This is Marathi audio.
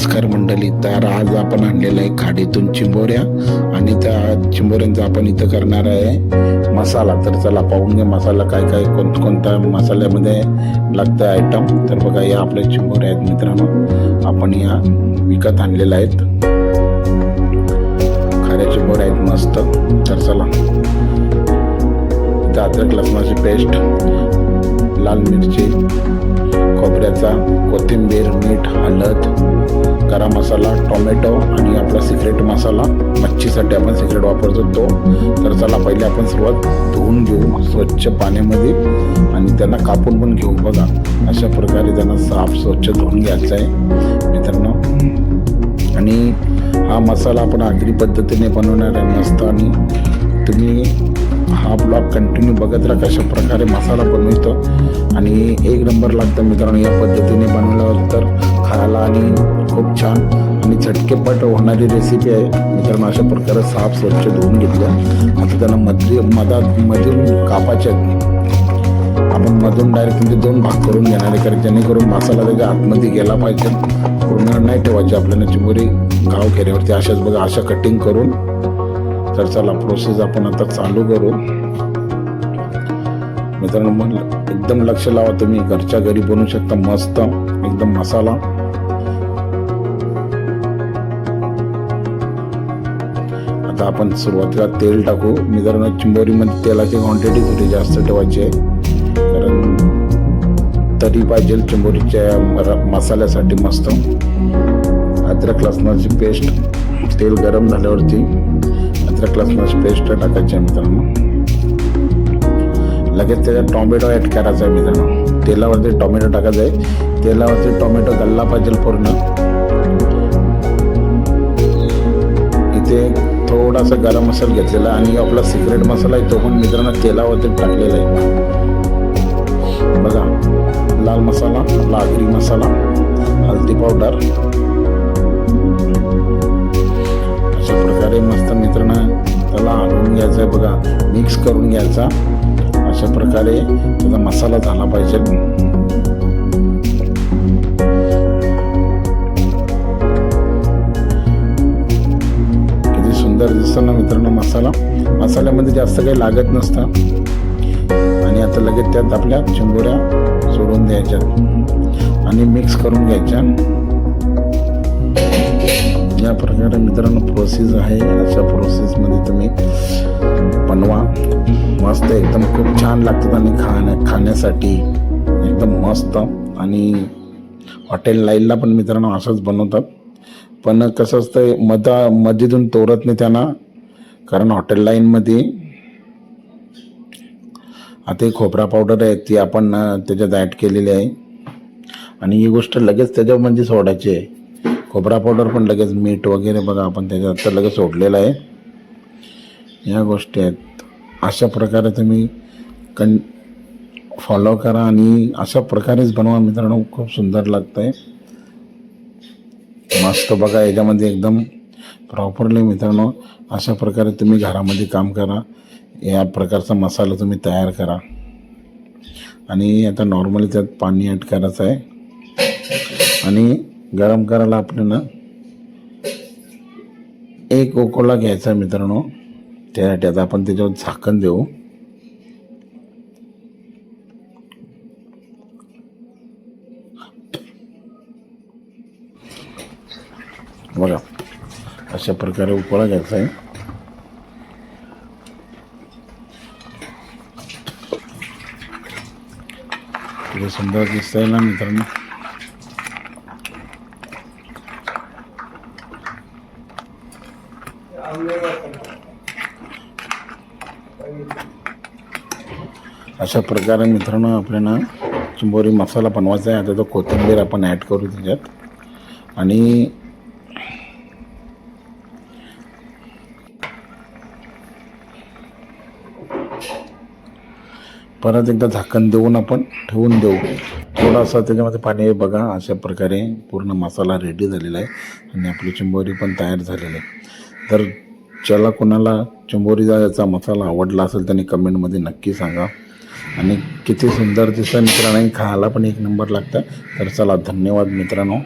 नमस्कार मंडळी. तर आज आपण आणलेलं आहे खाडीतून चिंबोऱ्या आणि त्या चिंबोऱ्यांचा आपण इथं करणार आहे मसाला. तर चला पाहून घ्या मसाला काय काय कोण कोणत्या मसाल्यामध्ये लागतं आयटम तर बघा या आपल्या चिंबोऱ्या आहेत मित्रांनो. आपण या विकत आणलेल्या आहेत. खाऱ्या चिंबोऱ्या आहेत मस्त. तर चला. इथं अद्रक लसणाची पेस्ट लाल मिरची खोबऱ्याचा कोथिंबीर मीठ हळद गरम मसाला टोमॅटो आणि आपला सिक्रेट मसाला. मच्छीसाठी आपण सिक्रेट वापरतो तो. तर चला पहिले आपण सुरुवात धुवून घेऊ स्वच्छ पाण्यामध्ये आणि त्यांना कापून पण घेऊ. बघा अशा प्रकारे त्यांना साफ स्वच्छ धुवून घ्यायचं आहे मित्रांनो. आणि हा मसाला आपण आगरी पद्धतीने बनवणार आहे. मस्त आणि तुम्ही हा ब्लॉग कंटिन्यू बघत राहा कशा प्रकारे मसाला बनवतो. आणि एक नंबर लागतं मित्रांनो या पद्धतीने बनवल्यावर तर खायला आणि खूप छान आणि झटकेपट होणारी रेसिपी आहे. मित्रांनो अशा प्रकारे साफ स्वच्छ धुवून घेतल्या. आता त्यांना मध्ये मधात मधून कापाचे आहेत. आपण मधून डायरेक्ट म्हणजे दोन भाग करून घेणार आहे कारण जेणेकरून मसाला त्याच्या आतमध्ये गेला पाहिजे. पूर्ण नाही ठेवायची आपल्याला चिमुरी गाव घेऱ्यावरती अशाच बघा अशा कटिंग करून तर चला प्रोसेस आपण आता चालू करू. मित्रांनो मग एकदम लक्ष लावा तुम्ही. घरच्या घरी बनवू शकता मस्त एकदम मसाला. आता आपण सुरुवातीला तेल टाकू. मित्रांनो चिंबोरीमध्ये तेलाची क्वांटिटी थोडी जास्त ठेवायची. आहे कारण तरी पाहिजे चिंबोरीच्या मसाल्यासाठी मस्त. अद्रक लसणाची पेस्ट तेल गरम झाल्यावरती अद्रक लसणाची पेस्ट टाकायची आहे मित्रांनो. लगेच त्याच्यात टॉमॅटो ॲड करायचा आहे मित्रांनो. तेलावरती टॉमॅटो टाकायचा आहे. तेलावरती टॉमॅटो गल्ला पाहिजे पूर्ण. इथे थोडासा गरम मसाला घेतलेला आणि आपला सिक्रेट मसाला आहे तो पण मित्रांनो तेलावरती टाकलेला आहे. बघा लाल मसाला आपला आगरी मसाला हळदी पावडर घ्यायचं आहे बघा. मिक्स करून घ्यायचा. अशा प्रकारे त्याचा मसाला झाला पाहिजे. किती सुंदर दिसतो ना मित्रांनो मसाला. मसाल्यामध्ये जास्त काही लागत नसतं. आणि आता लगेच त्यात आपल्या चिंबोऱ्या सोडून द्यायच्या आणि मिक्स करून घ्यायच्या. या प्रकारे मित्रांनो प्रोसेस आहे. अशा प्रोसेसमध्ये तुम्ही बनवा. मस्त एकदम खूप छान लागतात आणि खाण्या खाण्यासाठी. एकदम मस्त. आणि हॉटेल लाईनला पण मित्रांनो असंच बनवतात. पण कसं असतं मधा मध्येतून तोरत नाही त्यांना. कारण हॉटेल लाईनमध्ये आता ही खोबरा पावडर आहे ती आपण त्याच्यात ॲड केलेली आहे. आणि ही गोष्ट लगेच त्याच्यामध्ये म्हणजे सोडायची आहे. खोबरा पावडर पण लगेच मीठ वगैरे बघा आपण त्याच्यात तर लगेच सोडलेलं आहे. या गोष्टी आहेत. अशा प्रकारे तुम्ही कन फॉलो करा आणि अशा प्रकारेच बनवा मित्रांनो. खूप सुंदर लागतं आहे मस्त बघा याच्यामध्ये एकदम प्रॉपरली मित्रांनो अशा प्रकारे तुम्ही घरामध्ये काम करा. या प्रकारचा मसाला तुम्ही तयार करा. आणि आता नॉर्मली त्यात पाणी ॲड करायचं आहे. आणि गरम करायला आपल्याला एक ओकोला घ्यायचा मित्रांनो. त्यासाठी आता आपण त्याच्यावर झाकण देऊ. बघा अशा प्रकारे उकळा घ्यायचा आहे. सुंदर सुंदर दिसतंय ना मित्रांनो. अशा प्रकारे मित्रांनो आपल्याला चिंबोरी मसाला बनवायचा आहे. आता तो कोथिंबीर आपण ॲड करू त्याच्यात. आणि परत एकदा झाकण देऊन आपण ठेवून देऊ. थोडासा त्याच्यामध्ये पाणी बघा अशा प्रकारे पूर्ण मसाला रेडी झालेला आहे. आणि आपली चिंबोरी पण तयार झालेली आहे. तर ज्याला कोणाला चिंबोरीचा याचा मसाला आवडला असेल त्यांनी कमेंटमध्ये नक्की सांगा. आणि किती सुंदर दिसतं मित्रांनो. खायला पण एक नंबर लागतं. तर चला धन्यवाद मित्रांनो.